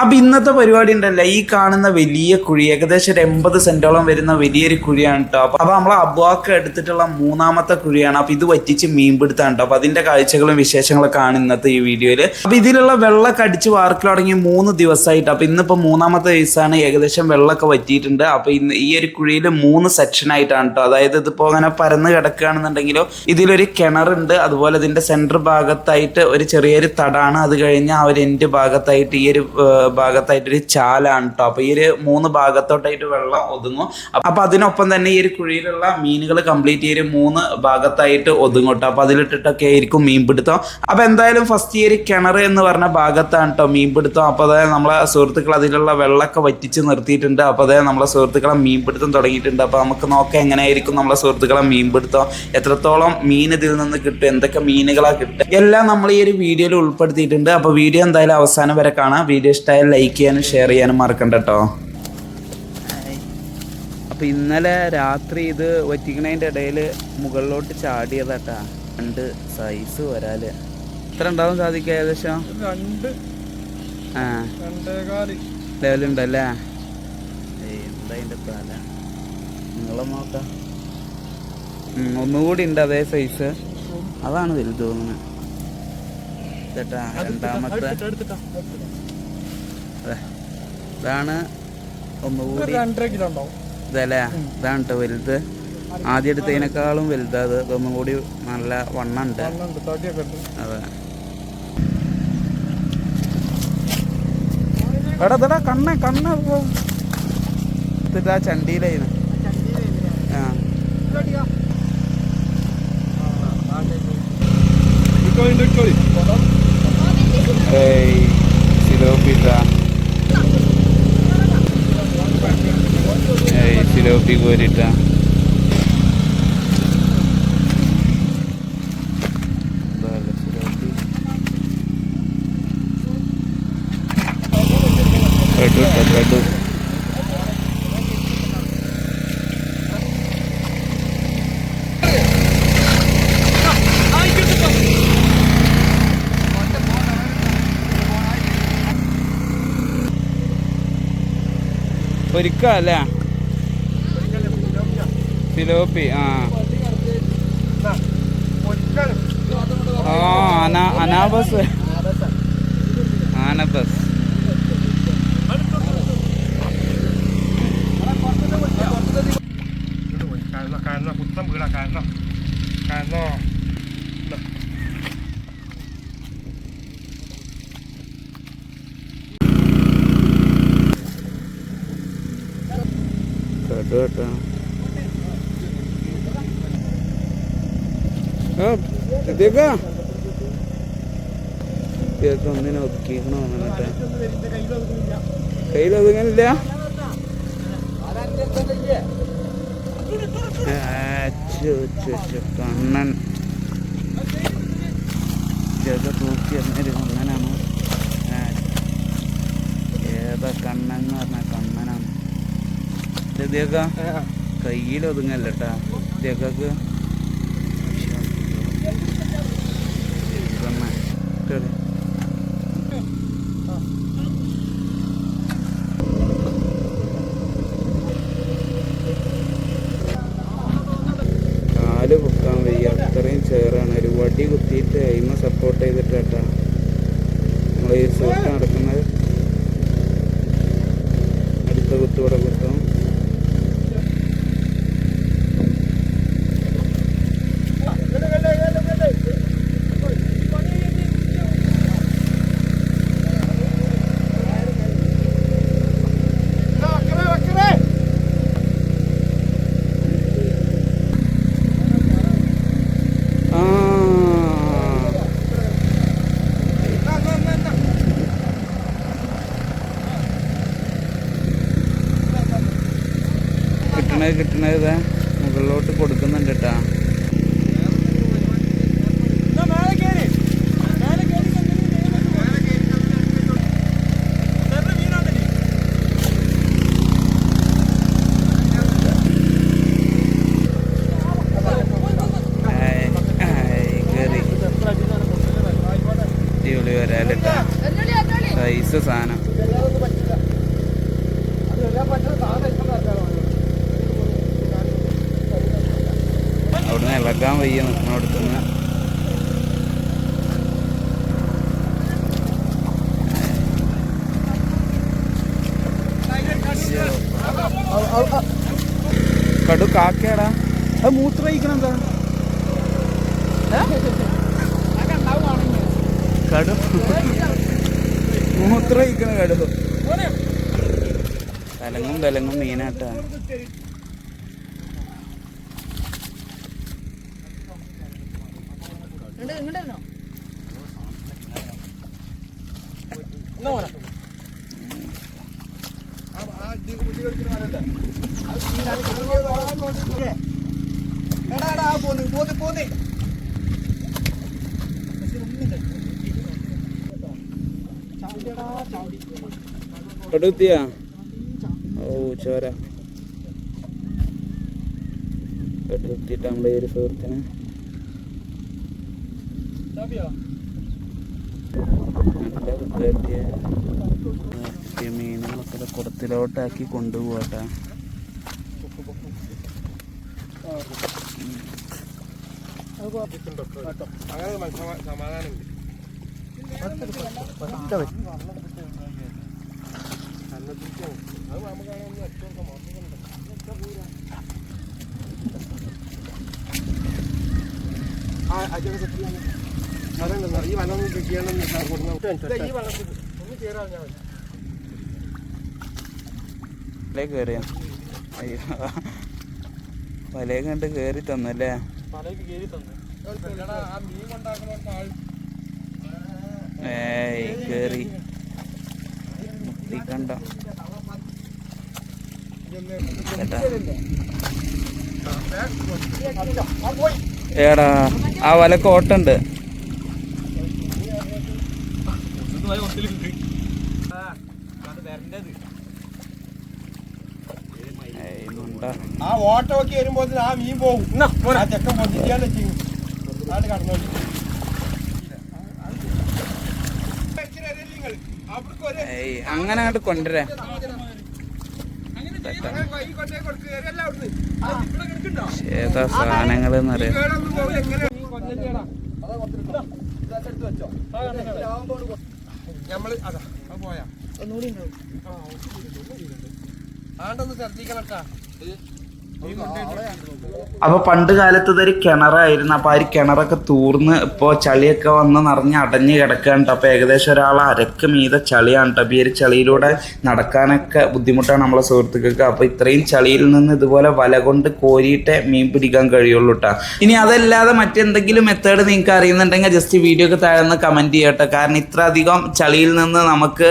അപ്പൊ ഇന്നത്തെ പരിപാടി ഉണ്ടല്ലോ. ഈ കാണുന്ന വലിയ കുഴി ഏകദേശം ഒരു എൺപത് സെന്റോളം വരുന്ന വലിയൊരു കുഴിയാണ് കേട്ടോ അപ്പൊ അപ്പൊ നമ്മളെ അബ്വാക്ക് എടുത്തിട്ടുള്ള മൂന്നാമത്തെ കുഴിയാണ്. അപ്പൊ ഇത് വറ്റിച്ച് മീൻ പിടുത്താണ് കേട്ടോ അപ്പൊ അതിന്റെ കാഴ്ചകളും വിശേഷങ്ങളൊക്കെ ആണ് ഇന്നത്തെ ഈ വീഡിയോയിൽ. അപ്പൊ ഇതിലുള്ള വെള്ളമൊക്കെ അടിച്ച് വാർക്കൽ തുടങ്ങി മൂന്ന് ദിവസമായിട്ട്. അപ്പൊ ഇന്നിപ്പോ മൂന്നാമത്തെ ദിവസമാണ് ഏകദേശം വെള്ളമൊക്കെ വറ്റിയിട്ടുണ്ട്. അപ്പൊ ഇന്ന് ഈ ഒരു കുഴിയിൽ മൂന്ന് സെക്ഷൻ ആയിട്ടാണ് കേട്ടോ അതായത് ഇതിപ്പോ അങ്ങനെ പരന്ന് കിടക്കുകയാണെന്നുണ്ടെങ്കിലോ ഇതിലൊരു കിണറുണ്ട് അതുപോലെ ഇതിന്റെ സെന്റർ ഭാഗത്തായിട്ട് ഒരു ചെറിയൊരു തടാണ്. അത് കഴിഞ്ഞ് ആ ഒരു എൻഡ് ഭാഗത്തായിട്ട് ഈ ഒരു ഏർ, ഭാഗത്തായിട്ട് ചാലാണ് കേട്ടോ അപ്പൊ ഈ ഒരു മൂന്ന് ഭാഗത്തോട്ടായിട്ട് വെള്ളം ഒതുങ്ങും. അപ്പൊ അതിനൊപ്പം തന്നെ ഈ ഒരു കുഴിയിലുള്ള മീനുകൾ കംപ്ലീറ്റ് ഒരു മൂന്ന് ഭാഗത്തായിട്ട് ഒതുങ്ങും കേട്ടോ അപ്പൊ അതിലിട്ടിട്ടൊക്കെ ആയിരിക്കും മീൻ പിടുത്തം അപ്പൊ എന്തായാലും ഫസ്റ്റ് ഈ ഒരു കിണർ എന്ന് പറഞ്ഞ ഭാഗത്താണ് കേട്ടോ മീൻ പിടുത്തം അപ്പൊ അതായത് നമ്മളെ സുഹൃത്തുക്കൾ അതിലുള്ള വെള്ളമൊക്കെ വറ്റിച്ച് നിർത്തിയിട്ടുണ്ട്. അപ്പൊ അതായത് നമ്മളെ സുഹൃത്തുക്കളെ മീൻ പിടുത്തം തുടങ്ങിയിട്ടുണ്ട്. അപ്പൊ നമുക്ക് നോക്കാം എങ്ങനെയായിരിക്കും നമ്മളെ സുഹൃത്തുക്കളെ മീൻ പിടുത്തം എത്രത്തോളം മീൻ ഇതിൽ നിന്ന് കിട്ടും? എന്തൊക്കെ മീനുകളാ കിട്ടുക? എല്ലാം നമ്മൾ ഈ ഒരു വീഡിയോയിൽ ഉൾപ്പെടുത്തിയിട്ടുണ്ട്. അപ്പൊ വീഡിയോ എന്തായാലും അവസാനം വരെ കാണാം. വീഡിയോ ഇഷ്ടമായാൽ ലൈക്ക് ചെയ്യാനും ഷെയർ ചെയ്യാനും മറക്കണ്ട കേട്ടോ അപ്പൊ ഇന്നലെ രാത്രി ഇത് വറ്റിക്കണതിന്റെ ഇടയിൽ മുകളിലോട്ട് ചാടിയതാട്ടാ. രണ്ട് സൈസ് വരാൽ എത്ര ഉണ്ടാവും സാധിക്കുക ഏകദേശം? രണ്ട്. ആ. ലെവലുണ്ടല്ലേ എന്താ അതിന്റെ തല? നിങ്ങളും നോക്കാം. ഒന്നുകൂടി ഉണ്ട് അതേ സൈസ് അതാണ് വലുത് തോന്നുന്നത് ചേട്ടാ രണ്ടാമത്തെ അതെ. ഇതാണ് ഒന്നുകൂടി ഇതല്ലേ? ഇതാണ് കേട്ടോ വലുത്. ആദ്യം എടുത്തതിനേക്കാളും വലുത് അത് ഇതൊന്നും കൂടി നല്ല വണ്ണുണ്ട്. അതെ. എടാ ഇതെടാ കണ്ണ കണ്ണ. ഇതിട്ടാ ചണ്ടിയിലായിരുന്നു. ആ. ഏയ് സിലോപ്പിട്ട ഏയ് സിലോപ്പി കോരിട്ട ബ്രെഡ് പൊരിക്കല്ലേ സിലോപ്പി ആ. ആ അനാ അനാബസ്. ആനബസ് കുത്തം വീടാ കാരണം കാരണം കേട്ടോ കേട്ടോ ആ ഇതേക്കാ ഇതൊക്കെ ഒന്നിനെ ഒതുക്കിക്കണോ എന്നിട്ട് കയ്യിലൊതുങ്ങനില്ല കണ്ണൻ ഇതൊക്കെ തൂക്കി എന്നൊരു കണ്ണനാണ് ഏതാ കണ്ണൻ എന്ന് പറഞ്ഞ കണ്ണനാണ് ഇതൊക്കെ കയ്യിലൊതുങ്ങല്ല കേട്ടാ ഇതൊക്കെ കാൽ കുത്താൻ വയ്യ. അത്രയും ചേറാണ്. ഒരു വടി കുത്തിയിട്ട് അയിമ സപ്പോർട്ട് ചെയ്തിട്ട് കേട്ടാ നമ്മൾ ഈ സൂട്ട് നടക്കുന്നത് അടുത്ത കുത്തൂടെ കുത്തും ആ കിട്ടണത് ഇതാ മുകളിലോട്ട് കൊടുക്കുന്നുണ്ട് കേട്ടാ. സാധനം. അവിടുന്ന് ഇളകാൻ വയ്യ നിൽക്കുന്നിടത്തുനിന്ന് കടു കാക്കയാടാ. അത് മൂത്രയിക്കണം എന്താ? കടു. മൂത്രയിക്കണ കടു. തലങ്ങും തലങ്ങും മീനാട്ടാ കടുത്തിയാ? ഓ ചോര. കടുത്തിട്ട് നമ്മളെ ഒരു സുഹൃത്തിന്. കുത്തേറ്റിയ ഈ മീനുകളൊക്കെ കുടത്തിലോട്ടാക്കി കൊണ്ടുപോകട്ടെ അങ്ങനെ മനസ്സിലാ- സമാധാനമുണ്ട് കന്നത്തിരിക്കാണ്. അത് നമുക്കാണെങ്കിൽ ഏറ്റവും മാത്രം ആ അജൊക്കെ സെറ്റ് ഈ വനം ഒന്ന് ഞാൻ കയറിയ അയ്യോ. വലയെ കണ്ട് കേറി തന്നല്ലേ? കയറി ഏയ് കേറി. കണ്ട കേട്ടാ ഏടാ ആ വല ഓട്ടുണ്ട്. ആ ഓട്ടോ ഒക്കെ വരുമ്പോ ആ മീൻ പോകും ആ ചെക്കൻ ചെയ്യും. കടന്നോളി ഏയ് അങ്ങനെ അങ്ങോട്ട് കൊണ്ടുവരാ. ഏതാ എന്നറിയാം ഞമ്മൾ അതാ അത് പോയാ. ആണ്ടൊന്ന് ശ്രദ്ധിക്കണട്ടാ അപ്പൊ പണ്ട് കാലത്ത് ഇതൊരു കിണറായിരുന്നു. അപ്പൊ ആ ഒരു കിണറൊക്കെ തൂർന്ന് ഇപ്പോ ചളിയൊക്കെ വന്ന് നിറഞ്ഞ് അടഞ്ഞ് കിടക്കാണ്ട്. അപ്പൊ ഏകദേശം ഒരാൾ അരക്ക് മീത ചളിയാണ് അപ്പൊ ഈ ഒരു ചളിയിലൂടെ നടക്കാനൊക്കെ ബുദ്ധിമുട്ടാണ് നമ്മളെ സുഹൃത്തുക്കൾക്ക്. അപ്പൊ ഇത്രയും ചളിയിൽ നിന്ന് ഇതുപോലെ വല കൊണ്ട് കോരിയിട്ടേ മീൻ പിടിക്കാൻ കഴിയുള്ളൂ കേട്ടോ ഇനി അതല്ലാതെ മറ്റെന്തെങ്കിലും മെത്തേഡ് നിങ്ങൾക്ക് അറിയുന്നുണ്ടെങ്കിൽ ജസ്റ്റ് വീഡിയോ ഒക്കെ താഴെ നിന്ന് കമന്റ് ചെയ്യട്ടെ കാരണം ഇത്ര അധികം ചളിയിൽ നിന്ന് നമുക്ക്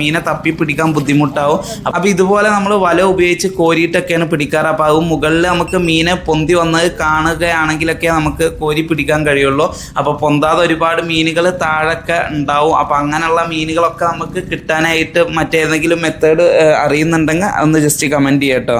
മീനെ തപ്പി പിടിക്കാൻ ബുദ്ധിമുട്ടാവും. അപ്പൊ ഇതുപോലെ നമ്മൾ വല ഉപയോഗിച്ച് കോരിയിട്ടൊക്കെയാണ് പിടിക്കാറ്. അപ്പൊ അത് മുകളിൽ നമുക്ക് മീനെ പൊന്തി വന്നത് കാണുകയാണെങ്കിലൊക്കെ നമുക്ക് കോരി പിടിക്കാൻ കഴിയുള്ളൂ. അപ്പോൾ പൊന്താതെ ഒരുപാട് മീനുകൾ താഴൊക്കെ ഉണ്ടാവും. അപ്പോൾ അങ്ങനെയുള്ള മീനുകളൊക്കെ നമുക്ക് കിട്ടാനായിട്ട് മറ്റേതെങ്കിലും മെത്തേഡ് അറിയുന്നുണ്ടെങ്കിൽ ഒന്ന് ജസ്റ്റ് കമന്റ് ചെയ്യട്ടോ.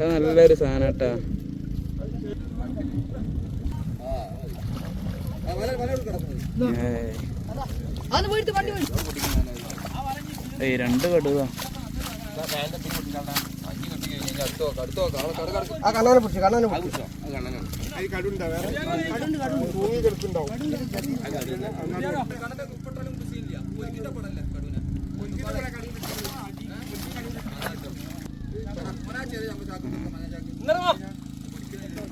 നല്ലൊരു സാധനം കേട്ടോ. രണ്ട് കടുവാ. ആ കണ്ണാനെ പിടിച്ചു കണ്ണാനെ പിടിച്ചു.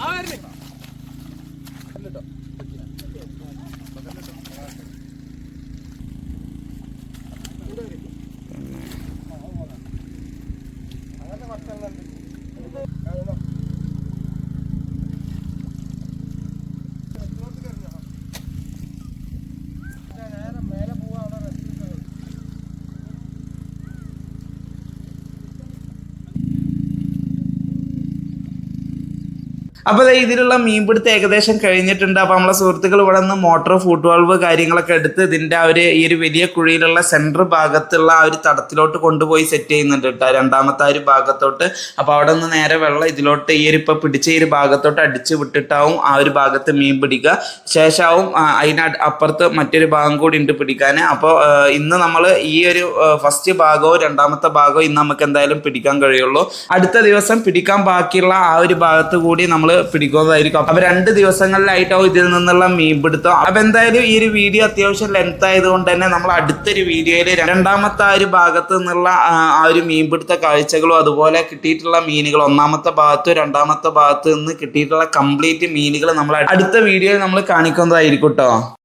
ആ വരുന്നേ. അപ്പോൾ ഇതിലുള്ള മീൻപിടുത്തം ഏകദേശം കഴിഞ്ഞിട്ടുണ്ട്. അപ്പോൾ നമ്മളെ സുഹൃത്തുക്കൾ ഇവിടെ നിന്ന് മോട്ടോർ ഫുട് വാൾവ് കാര്യങ്ങളൊക്കെ എടുത്ത് ഇതിന്റെ ആ ഒരു ഈ ഒരു വലിയ കുഴിയിലുള്ള സെന്റർ ഭാഗത്തുള്ള ആ ഒരു തടത്തിലോട്ട് കൊണ്ടുപോയി സെറ്റ് ചെയ്യുന്നുണ്ട് കേട്ടോ. രണ്ടാമത്തെ ആ ഒരു ഭാഗത്തോട്ട്. അപ്പോൾ അവിടെ നിന്ന് നേരെ വെള്ളം ഇതിലോട്ട് ഈ ഒരു ഇപ്പോൾ പിടിച്ച ഈ ഒരു ഭാഗത്തോട്ട് അടിച്ച് വിട്ടിട്ടാവും ആ ഒരു ഭാഗത്ത് മീൻ പിടിക്കുക ശേഷമാവും ആ, അതിന് അപ്പുറത്ത് മറ്റൊരു ഭാഗം കൂടി ഉണ്ട് പിടിക്കാൻ അപ്പോൾ ഇന്ന് നമ്മൾ ഈ ഒരു ഫസ്റ്റ് ഭാഗവും രണ്ടാമത്തെ ഭാഗവും ഇന്ന് നമുക്ക് എന്തായാലും പിടിക്കാൻ കഴിയുള്ളൂ. അടുത്ത ദിവസം പിടിക്കാൻ ബാക്കിയുള്ള ആ ഒരു ഭാഗത്ത് കൂടി നമ്മൾ പിടിക്കുന്നതായിരിക്കും. അപ്പൊ രണ്ട് ദിവസങ്ങളിലായിട്ടോ ഇതിൽ നിന്നുള്ള മീൻപിടുത്തം. അപ്പൊ എന്തായാലും ഈ ഒരു വീഡിയോ അത്യാവശ്യം ലെങ്ത് ആയതുകൊണ്ട് തന്നെ നമ്മൾ അടുത്തൊരു വീഡിയോയിൽ രണ്ടാമത്തെ ആ ഒരു ഭാഗത്ത് നിന്നുള്ള ആ ഒരു മീൻപിടുത്ത കാഴ്ചകളും അതുപോലെ കിട്ടിയിട്ടുള്ള മീനുകൾ ഒന്നാമത്തെ ഭാഗത്തും രണ്ടാമത്തെ ഭാഗത്ത് നിന്ന് കിട്ടിയിട്ടുള്ള കംപ്ലീറ്റ് മീനുകൾ നമ്മൾ അടുത്ത വീഡിയോയിൽ നമ്മൾ കാണിക്കുന്നതായിരിക്കും കേട്ടോ